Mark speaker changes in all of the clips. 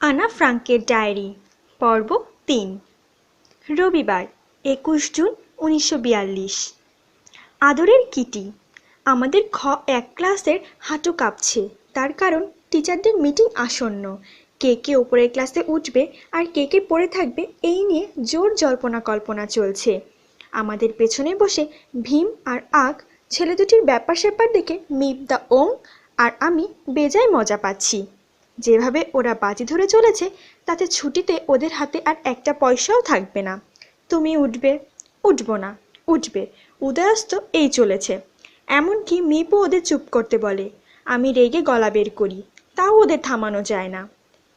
Speaker 1: আনা ফ্রাঙ্কের ডায়েরি, পর্ব তিন। রবিবার, একুশ জুন উনিশশো বিয়াল্লিশ। আদরের কিটি, আমাদের খ এক ক্লাসের হাঁটু কাঁপছে, তার কারণ টিচারদের মিটিং আসন্ন। কে কে ওপরের ক্লাসে উঠবে আর কে কে পড়ে থাকবে, এই নিয়ে জোর জল্পনা কল্পনা চলছে। আমাদের পেছনে বসে ভীম আর আগ ছেলে দুটির ব্যাপার স্যাপার দেখে মিপ দ্য ওং আর আমি বেজায় মজা পাচ্ছি। যেভাবে ওরা বাজি ধরে চলেছে, তাতে ছুটিতে ওদের হাতে আর একটা পয়সাও থাকবে না। তুমি উঠবে? উঠবো না। উঠবে। উদয়াস্ত এই চলেছে। এমনকি মিপও ওদের চুপ করতে বলে, আমি রেগে গলা বের করি, তাও ওদের থামানো যায় না।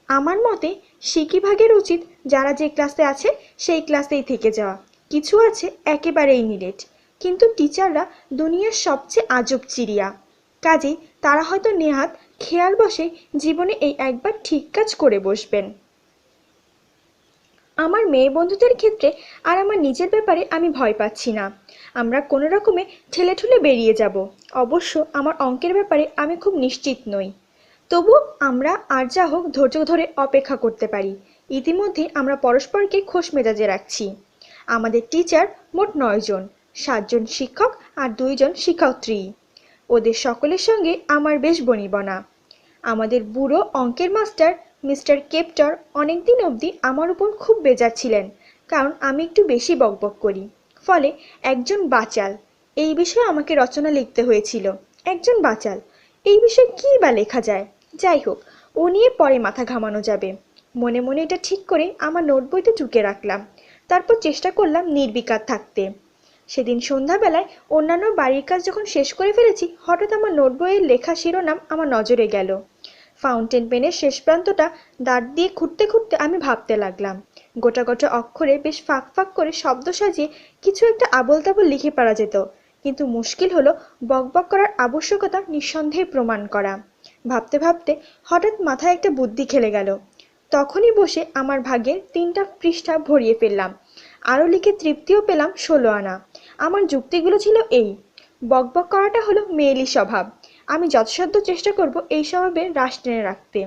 Speaker 1: আমার মতে সিকি ভাগের উচিত যারা যে ক্লাসে আছে, সেই ক্লাসেই থেকে যাওয়া। কিছু আছে একেবারেই নিরেট। কিন্তু টিচাররা দুনিয়ার সবচেয়ে আজব চিড়িয়া। কাজেই তারা হয়তো নেহাত খেয়াল বসে জীবনে এই একবার ঠিক কাজ করে বসবেন। আমার মেয়ে বন্ধুদের ক্ষেত্রে আর আমার নিজের ব্যাপারে আমি ভয় পাচ্ছি না। আমরা কোনো রকমে ঠেলে ঠুলে বেরিয়ে যাব। অবশ্য আমার অঙ্কের ব্যাপারে আমি খুব নিশ্চিত নই। তবু আমরা আর যা হোক ধৈর্য ধরে অপেক্ষা করতে পারি। ইতিমধ্যে আমরা পরস্পরকে খোশ মেজাজে রাখছি। আমাদের টিচার মোট নয়জন সাতজন শিক্ষক আর দুইজন শিক্ষাত্রী ওদের সকলের সঙ্গে আমার বেশ বনিবনা। আমাদের বুড়ো অঙ্কের মাস্টার মিস্টার কেপটর অনেকদিন অবধি আমার উপর খুব বেজার ছিলেন, কারণ আমি একটু বেশি বকবক করি। ফলে একজন বাচাল, এই বিষয়ে আমাকে রচনা লিখতে হয়েছিল। একজন বাচাল, এই বিষয়ে কী বা লেখা যায়? যাই হোক, ও নিয়ে পরে মাথা ঘামানো যাবে। মনে মনে এটা ঠিক করে আমার নোট বইতে টুকে রাখলাম। তারপর চেষ্টা করলাম নির্বিকার থাকতে। সেদিন সন্ধ্যাবেলায় অন্যান্য বাড়ির কাজ যখন শেষ করে ফেলেছি, হঠাৎ আমার নোট বইয়ের লেখা শিরোনাম আমার নজরে গেল। ফাউন্টেন পেনের শেষ প্রান্তটা দাঁত দিয়ে খুঁটতে খুঁটতে আমি ভাবতে লাগলাম। গোটা গোটা অক্ষরে বেশ ফাঁক ফাঁক করে শব্দ সাজিয়ে কিছু একটা আবল তাবল লিখে পারা যেত। কিন্তু মুশকিল হলো বকবক করার আবশ্যকতা নিঃসন্দেহে প্রমাণ করা। ভাবতে ভাবতে হঠাৎ মাথায় একটা বুদ্ধি খেলে গেল। তখনই বসে আমার ভাগের তিনটা পৃষ্ঠা ভরিয়ে ফেললাম। আরও লিখে তৃপ্তিও পেলাম ষোলো আনা। আমার যুক্তিগুলো ছিল এই। বকবক করাটা হলো মেয়েলি স্বভাব। আমি যথাসাধ্য চেষ্টা করব এই স্বভাবে রাশ টেনে রাখতে।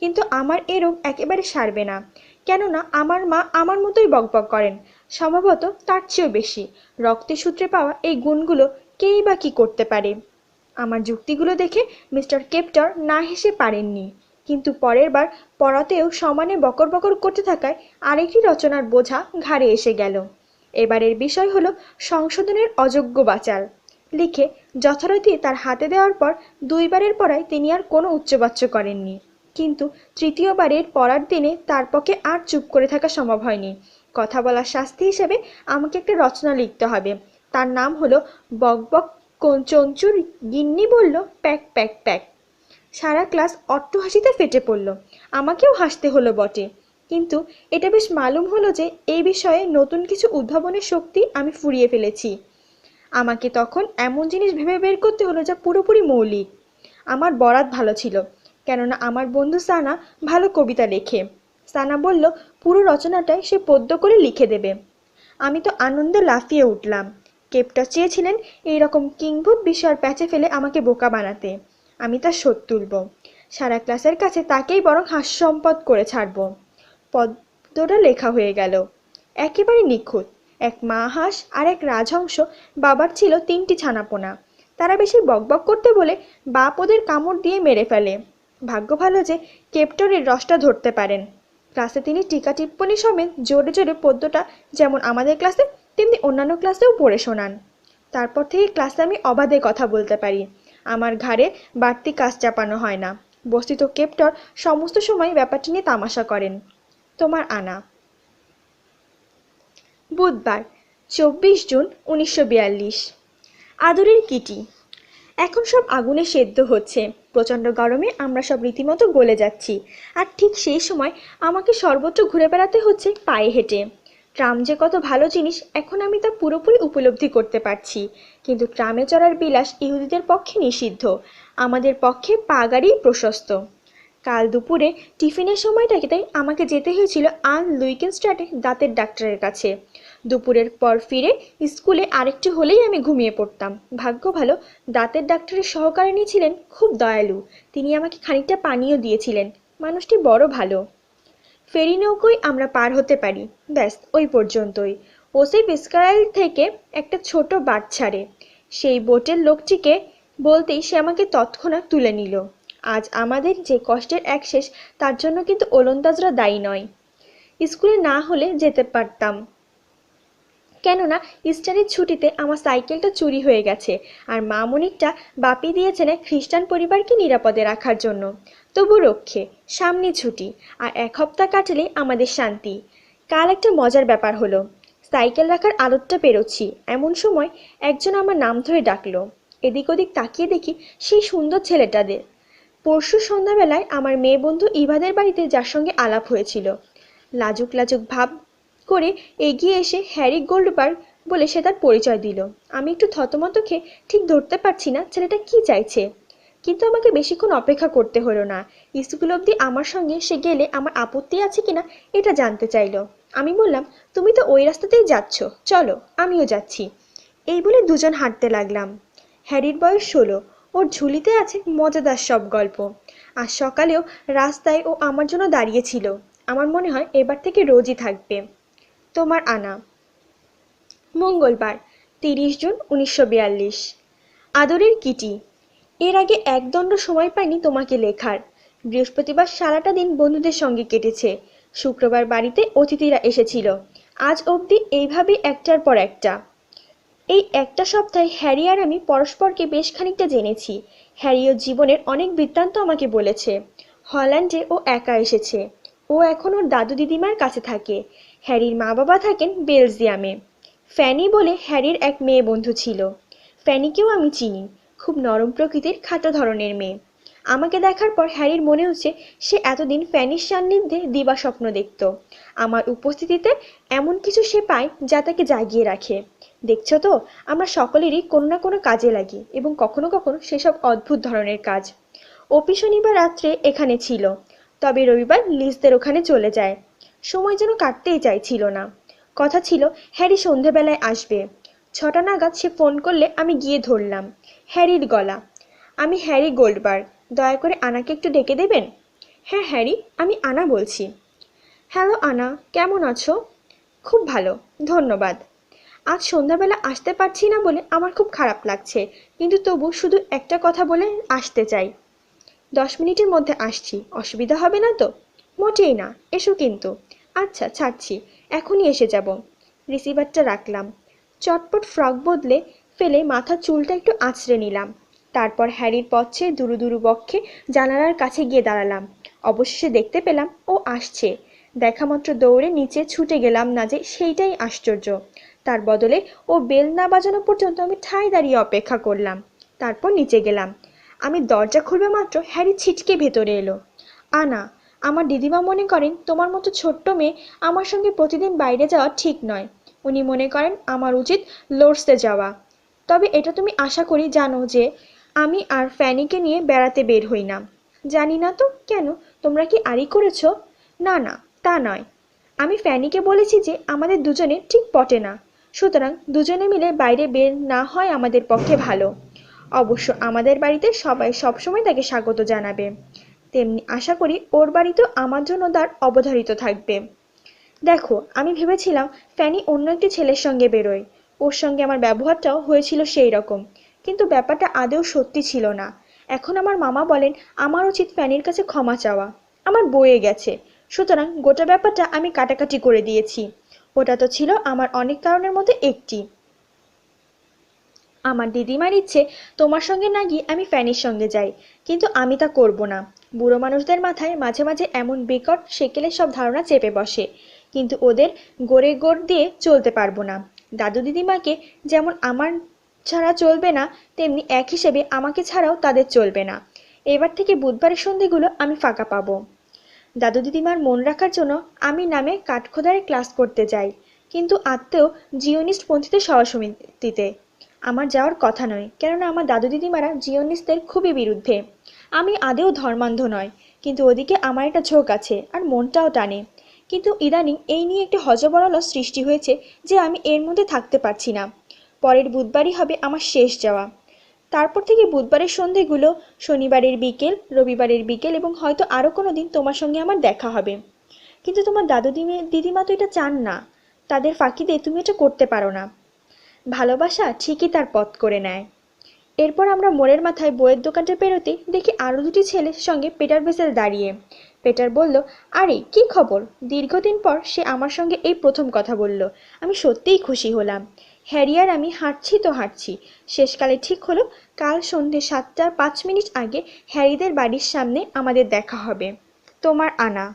Speaker 1: কিন্তু আমার এ রোগ একেবারে সারবে না। কেননা আমার মা আমার মতোই বকবক করেন। সম্ভবত তার চেয়েও বেশি। রক্তের সূত্রে পাওয়া এই গুণগুলো কেই বা কী করতে পারে? আমার যুক্তিগুলো দেখে মিস্টার কেপটার না হেসে পারেননি। কিন্তু পরের বার পড়াতেও সমানে বকর বকর করতে থাকায় আরেকটি রচনার বোঝা ঘাড়ে এসে গেল। এবারের বিষয় হলো সংশোধনের অযোগ্য বাচাল লিখে যথারীতি তার হাতে দেওয়ার পর দুইবারের পড়ায় তিনি আর কোনো উচ্চবাচ্য করেননি। কিন্তু তৃতীয়বারের পড়ার দিনে তার পক্ষে আর চুপ করে থাকা সম্ভব হয়নি। কথা বলার শাস্তি হিসেবে আমাকে একটা রচনা লিখতে হবে। তার নাম হলো বকবক চঞ্চুর গিন্নি বলল, প্যাক প্যাক প্যাক। সারা ক্লাস অট্ট হাসিতে ফেটে পড়ল। আমাকেও হাসতে হলো বটে। কিন্তু এটা বেশ মালুম হলো যে এই বিষয়ে নতুন কিছু উদ্ভাবনের শক্তি আমি ফুরিয়ে ফেলেছি। আমাকে তখন এমন জিনিস ভেবে বের করতে হলো যা পুরোপুরি মৌলিক। আমার বরাত ভালো ছিল, কেননা আমার বন্ধু সানা ভালো কবিতা লেখে। সানা বলল, পুরো রচনাটাই সে পদ্য করে লিখে দেবে। আমি তো আনন্দে লাফিয়ে উঠলাম। কেপটা চেয়েছিলেন এই রকম কিংভূত বিষয়ের প্যাচে ফেলে আমাকে বোকা বানাতে। আমি তার শোধ তুলব। সারা ক্লাসের কাছে তাকেই বরং হাস্যম্পদ করে ছাড়ব। পদ্মটা লেখা হয়ে গেল। একেবারে নিখুঁত। এক মা হাঁস আর এক রাজহংস বাবার ছিল তিনটি ছানাপোনা। তারা বেশি বকবক করতে বলে বাপ ওদের কামড় দিয়ে মেরে ফেলে। ভাগ্য ভালো যে কেপ্টরের রসটা ধরতে পারেন। ক্লাসে তিনি টিকা টিপ্পনি সমেত জোরে জোরে পদ্যটা যেমন আমাদের ক্লাসে, তেমনি অন্যান্য ক্লাসেও পড়ে শোনান। তারপর থেকে ক্লাসে আমি অবাধে কথা বলতে পারি। আমার ঘাড়ে বাড়তি কাজ চাপানো হয় না। বস্তিত কেপ্টর সমস্ত সময় ব্যাপারটি নিয়ে তামাশা করেন। তোমার আনা বুধবার, চব্বিশ জুন উনিশশো বিয়াল্লিশ। আদরের কিটি। এখন সব আগুনে সেদ্ধ হচ্ছে। প্রচণ্ড গরমে আমরা সব রীতিমতো গলে যাচ্ছি। আর ঠিক সেই সময় আমাকে সর্বত্র ঘুরে বেড়াতে হচ্ছে পায়ে হেঁটে। ট্রাম যে কত ভালো জিনিস, এখন আমি তা পুরোপুরি উপলব্ধি করতে পারছি। কিন্তু ট্রামে চড়ার বিলাস ইহুদিদের পক্ষে নিষিদ্ধ। আমাদের পক্ষে পা গাড়ি প্রশস্ত। কাল দুপুরে টিফিনের সময়টাকে তাই আমাকে যেতে হয়েছিল আন লুইকেনস্ট্রাটে দাঁতের ডাক্তারের কাছে। দুপুরের পর ফিরে স্কুলে আরেকটু হলেই আমি ঘুমিয়ে পড়তাম। ভাগ্য ভালো, দাঁতের ডাক্তারের সহকারিণী ছিলেন খুব দয়ালু। তিনি আমাকে খানিকটা পানীয় দিয়েছিলেন। মানুষটি বড় ভালো। ফেরি নৌকোয় আমরা পার হতে পারি। ব্যাস, ওই পর্যন্তই। ওসিফ ইসরায়েল থেকে একটা ছোট বাট ছাড়ে। সেই বোটের লোকটিকে বলতেই সে আমাকে তৎক্ষণাৎ তুলে নিল। আজ আমাদের যে কষ্টের এক শেষ, তার জন্য কিন্তু ওলন্দাজরা দায়ী নয়। স্কুলে না হলে যেতে পারতাম। কেননা, ইস্টারের ছুটিতে আমার সাইকেলটা চুরি হয়ে গেছে আর মামনিকটা বাপি দিয়েছেন খ্রিস্টান পরিবারকে নিরাপদে রাখার জন্য। তবু রক্ষে, সামনে ছুটি আর এক সপ্তাহ কাটলেই আমাদের শান্তি। কাল একটা মজার ব্যাপার হলো, সাইকেল রাখার আলোটা পেরোচ্ছি। এমন সময় একজন আমার নাম ধরে ডাকলো। এদিক ওদিক তাকিয়ে দেখি সেই সুন্দর ছেলেটাদের। পরশু সন্ধ্যাবেলায় আমার মেয়ে বন্ধু ইভাদের বাড়িতে যার সঙ্গে আলাপ হয়েছিল। লাজুক লাজুক ভাব করে এগিয়ে এসে হ্যারি গোল্ডবার্গ বলে সে তার পরিচয় দিল। আমি একটু থতমত খেয়ে ঠিক ধরতে পারছি না, ছেলেটা কি চাইছে? কিন্তু আমাকে বেশিক্ষণ অপেক্ষা করতে হলো না। স্কুল অবধি আমার সঙ্গে সে গেলে আমার আপত্তি আছে কিনা এটা জানতে চাইলো। আমি বললাম, তুমি তো ওই রাস্তাতেই যাচ্ছ। চলো, আমিও যাচ্ছি। এই বলে দুজন হাঁটতে লাগলাম। হ্যারির বয়স ষোলো। ওর ঝুলিতে আছে মজাদার সব গল্প। আর সকালেও রাস্তায় ও আমার জন্য দাঁড়িয়েছিল আমার মনে হয় এবার থেকে রোজই থাকবে। তোমার আনা। মঙ্গলবার, তিরিশ জুন উনিশশো বিয়াল্লিশ। আদরের কিটি। এর আগে একদণ্ড সময় পাইনি তোমাকে লেখার। বৃহস্পতিবার সারাটা দিন বন্ধুদের সঙ্গে কেটেছে। শুক্রবার বাড়িতে অতিথিরা এসেছিল। আজ অবধি এইভাবেই একটার পর একটা। এই একটা সপ্তাহে হ্যারি আর আমি পরস্পরকে বেশ খানিকটা জেনেছি। হ্যারি হ্যারিও জীবনের অনেক বৃত্তান্ত আমাকে বলেছে। হল্যান্ডে ও একা এসেছে। ও এখন ওর দাদু দিদিমার কাছে থাকে। হ্যারির মা বাবা থাকেন বেলজিয়ামে। ফ্যানি বলে হ্যারির এক মেয়ে বন্ধু ছিল। ফ্যানিকেও আমি চিনি। খুব নরম প্রকৃতির খাটো ধরনের মেয়ে। আমাকে দেখার পর হ্যারির মনে হচ্ছে সে এতদিন ফ্যানির সান্নিধ্যে দিবা স্বপ্ন দেখত। আমার উপস্থিতিতে এমন কিছু সে পায় যা তাকে জাগিয়ে রাখে। দেখছ তো? আমরা সকলেরই কোনো না কোনো কাজে লাগি এবং কখনো কখনো সেসব অদ্ভুত ধরনের কাজ। অপি শনিবার রাত্রে এখানে ছিল, তবে রবিবার লিজদের ওখানে চলে যায়। সময় যেন কাটতেই চাইছিল না। কথা ছিল, হ্যারি সন্ধেবেলায় আসবে। ছটা নাগাদ সে ফোন করলে আমি গিয়ে ধরলাম, হ্যারির গলা। আমি হ্যারি গোল্ডবার, দয়া করে আনাকে একটু ডেকে দেবেন? হ্যাঁ হ্যারি, আমি আনা বলছি। হ্যালো আনা, কেমন আছো? খুব ভালো, ধন্যবাদ। আজ সন্ধ্যাবেলা আসতে পারছি না বলে আমার খুব খারাপ লাগছে। কিন্তু তবু শুধু একটা কথা বলে আসতে চাই। দশ মিনিটের মধ্যে আসছি, অসুবিধা হবে না তো? মোটেই না, এসো কিন্তু। আচ্ছা ছাড়ছি, এখনই এসে যাব। রিসিভারটা রাখলাম। চটপট ফ্রক বদলে ফেলে মাথার চুলটা একটু আঁচড়ে নিলাম। তারপর হ্যারির পথে দুরু দুরু বক্ষে জানালার কাছে গিয়ে দাঁড়ালাম। অবশেষে দেখতে পেলাম ও আসছে। দেখামাত্র দৌড়ে নিচে ছুটে গেলাম না যে সেইটাই আশ্চর্য। তার বদলে ও বেল না বাজানো পর্যন্ত আমি ঠাই দাঁড়িয়ে অপেক্ষা করলাম। তারপর নিচে গেলাম। আমি দরজা খুলবে মাত্র হ্যারি ছিটকে ভেতরে এলো। আনা, আমার দিদিমা মনে করেন তোমার মতো ছোট্ট মেয়ে আমার সঙ্গে প্রতিদিন বাইরে যাওয়া ঠিক নয়। উনি মনে করেন আমার উচিত লোর্সে যাওয়া। তবে এটা তুমি আশা করি জানো যে আমি আর ফ্যানিকে নিয়ে বেড়াতে বের হই না। জানি না তো কেন, তোমরা কি আড়ি করেছ? না না, তা নয়। আমি ফ্যানিকে বলেছি যে আমাদের দুজনে ঠিক পটে না। সুতরাং দুজনে মিলে বাইরে বের না হয় আমাদের পক্ষে ভালো। অবশ্য আমাদের বাড়িতে সবাই সবসময় তাকে স্বাগত জানাবে। তেমনি আশা করি ওর বাড়িতেও আমার জন্য তার অবধারিত থাকবে। দেখো, আমি ভেবেছিলাম ফ্যানি অন্য একটি ছেলের সঙ্গে বেরোয়। ওর সঙ্গে আমার ব্যবহারটাও হয়েছিল সেই রকম। কিন্তু ব্যাপারটা আদৌ সত্যি ছিল না। এখন আমার মামা বলেন, আমার উচিত ফ্যানির কাছে ক্ষমা চাওয়া। আমার বয়ে গেছে। সুতরাং গোটা ব্যাপারটা আমি কাটাকাটি করে দিয়েছি। ওটা তো ছিল আমার অনেক কারণের মধ্যে একটি। আমার দিদিমার ইচ্ছে, তোমার সঙ্গে না গিয়ে আমি ফ্যানির সঙ্গে যাই, কিন্তু আমি তা করব না। বুড়ো মানুষদের মাথায় মাঝে মাঝে এমন বিকট সেকেলের সব ধারণা চেপে বসে। কিন্তু ওদের গোড়ে গোড় দিয়ে চলতে পারব না। দাদু দিদিমাকে যেমন আমার ছাড়া চলবে না, তেমনি এক হিসেবে আমাকে ছাড়াও তাদের চলবে না। এবার থেকে বুধবারের সন্ধেগুলো আমি ফাঁকা পাবো। দাদু দিদিমার মন রাখার জন্য আমি নামে কাঠখোদারে ক্লাস করতে যাই, কিন্তু আত্মেও জিওনিস্ট পন্থীদের সভা সমিতিতে আমার যাওয়ার কথা নয়, কেননা আমার দাদু দিদিমারা জিওনিস্টদের খুবই বিরুদ্ধে। আমি আদেও ধর্মান্ধ নয়, কিন্তু ওদিকে আমার একটা ঝোঁক আছে আর মনটাও টানে। কিন্তু ইদানিং এই নিয়ে একটি হজবরল সৃষ্টি হয়েছে যে আমি এর মধ্যে থাকতে পারছি না। পরের বুধবারই হবে আমার শেষ যাওয়া। তারপর থেকে বুধবারের সন্ধেগুলো শনিবারের বিকেল, রবিবারের বিকেল এবং হয়তো আরও কোনো দিন তোমার সঙ্গে আমার দেখা হবে। কিন্তু তোমার দাদু দিদি দিদিমা তো এটা চান না। তাদের ফাঁকি দিয়ে তুমি এটা করতে পারো না। ভালোবাসা ঠিকই তার পথ করে নেয়। এরপর আমরা মোড়ের মাথায় বইয়ের দোকানটা পেরোতে দেখি আরও দুটি ছেলের সঙ্গে পেটার ভেসেল দাঁড়িয়ে। পেটার বলল, আরে, কি খবর? দীর্ঘদিন পর সে আমার সঙ্গে এই প্রথম কথা বলল। আমি সত্যিই খুশি হলাম। হ্যারি আর আমি হাঁটছি তো হাঁটছি। শেষকালে ঠিক হলো, কাল সন্ধে সাতটা পাঁচ মিনিট আগে হ্যারিদের বাড়ির সামনে আমাদের দেখা হবে। তোমার আনা।